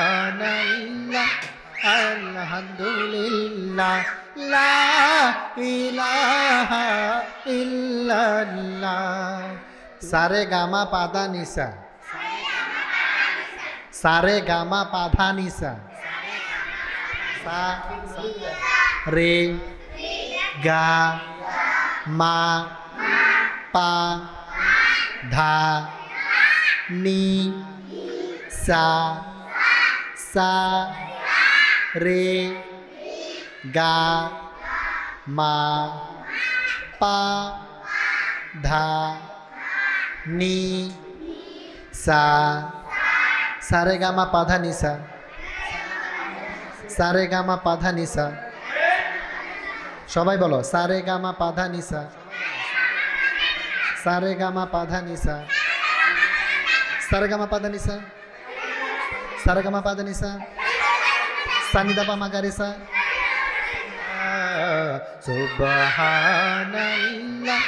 সুবহানাল্লাহ আলহামদুলিল্লাহ লা ইলাহা ইল্লাল্লাহ সারে গামা পাদা নিসা সারে গামা পাধা নিসা সা রে গা মা পা ধা নি সা সা, রে, গা, মা, পা, ধা, নি, সা সারে গামা পাধা নিসা সারে গামা পাধা নিসা সবাই বলো সারে গামা পাধা নিসা সারে গামা পাধা নিসা সারে গামা পাধা নিসা সারে গামা পাধা নিসা সানি দাপা মাগারিসা সুবহানাল্লাহ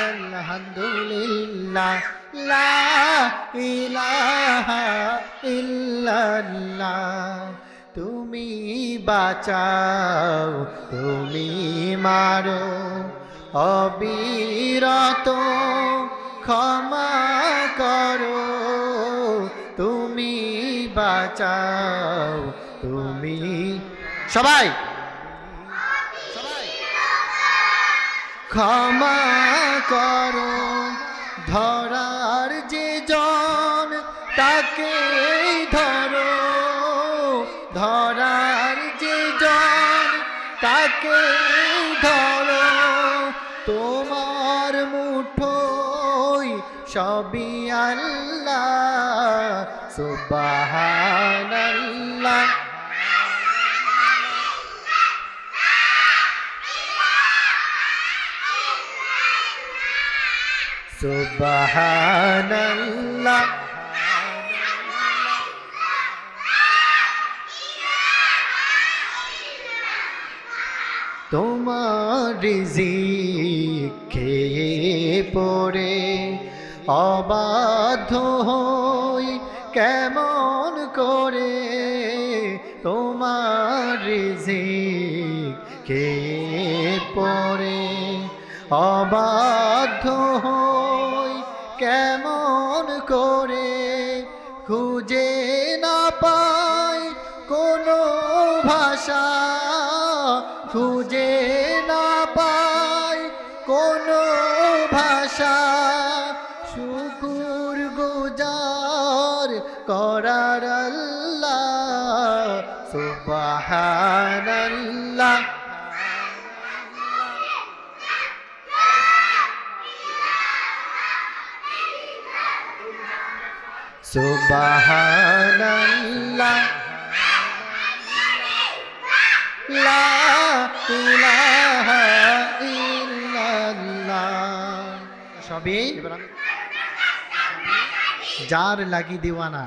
আলহামদুলিল্লাহ লা ইলাহা ইল্লাল্লাহ তুমি বাঁচাও, তুমি মারো, অবিরত ক্ষমা করো। তুমি বাঁচাও তুমি। সবাই। ক্ষমা করো ধরার যে জন তাকে ধরো। ধরার যে জন তাকে সবই আল্লাহ সুবহানাল্লাহ। তোমার রিজিক খেয়ে পড়ে। অবাধ্য হই কেমন করে তোমার খেয়ে পড়ে অবাধ্য হই কেমন করে খুঁজে না পাই কোনো ভাষা আল্লাহ সুবহানাল্লাহ। সুবহানাল্লাহ। লা ইলাহা ইল্লাল্লাহ। সবই? যার লাগি দিওয়ানা।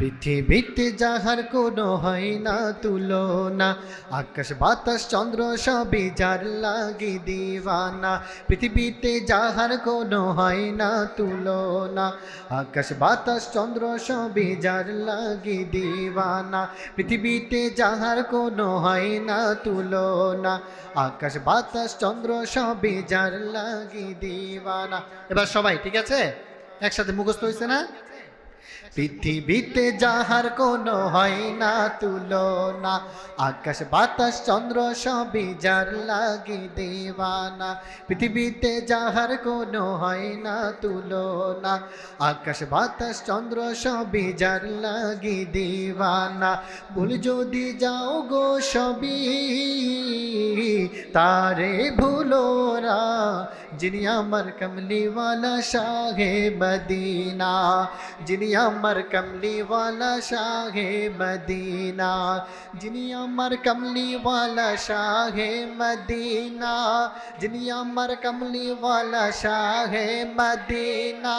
পৃথিবীতে যাহার কোনো হয় না তুলনা, আকাশ, বাতাস, চন্দ্র সবই যার লাগি দিওয়ানা পৃথিবীতে যাহার কোনো হয় না তুলনা, আকাশ, বাতাস, চন্দ্র সবই যার লাগি দিওয়ানা পৃথিবীতে যাহার কোনো হয় না তুলনা, আকাশ, বাতাস, চন্দ্র সবই যার লাগি দিওয়ানা এবার সবাই, ঠিক আছে? একসাথে মুখস্থ হয়েছে না? পৃথিবীতে যাহার কোনো হয় না, তুলনা। আকাশ, বাতাস, চন্দ্র সবই যার লাগি দেওয়ানা। পৃথিবীতে যাহার কোনো হয় না, তুলনা। আকাশ, বাতাস, চন্দ্র সবই যার লাগি দেওয়ানা। ভুল যদি যাও গো সবই তারে ভুলো না যিনি আমার কমলিওয়ালা শাহে মদিনা যিনি আমার কমলিওয়ালা শাহে মদিনা যিনি আমার কমলিওয়ালা শাহে মদিনা যিনি আমার কমলিওয়ালা শাহে মদিনা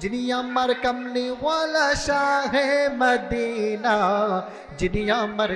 যিনি আমার কমলিওয়ালা শাহে মদিনা যিনি আমার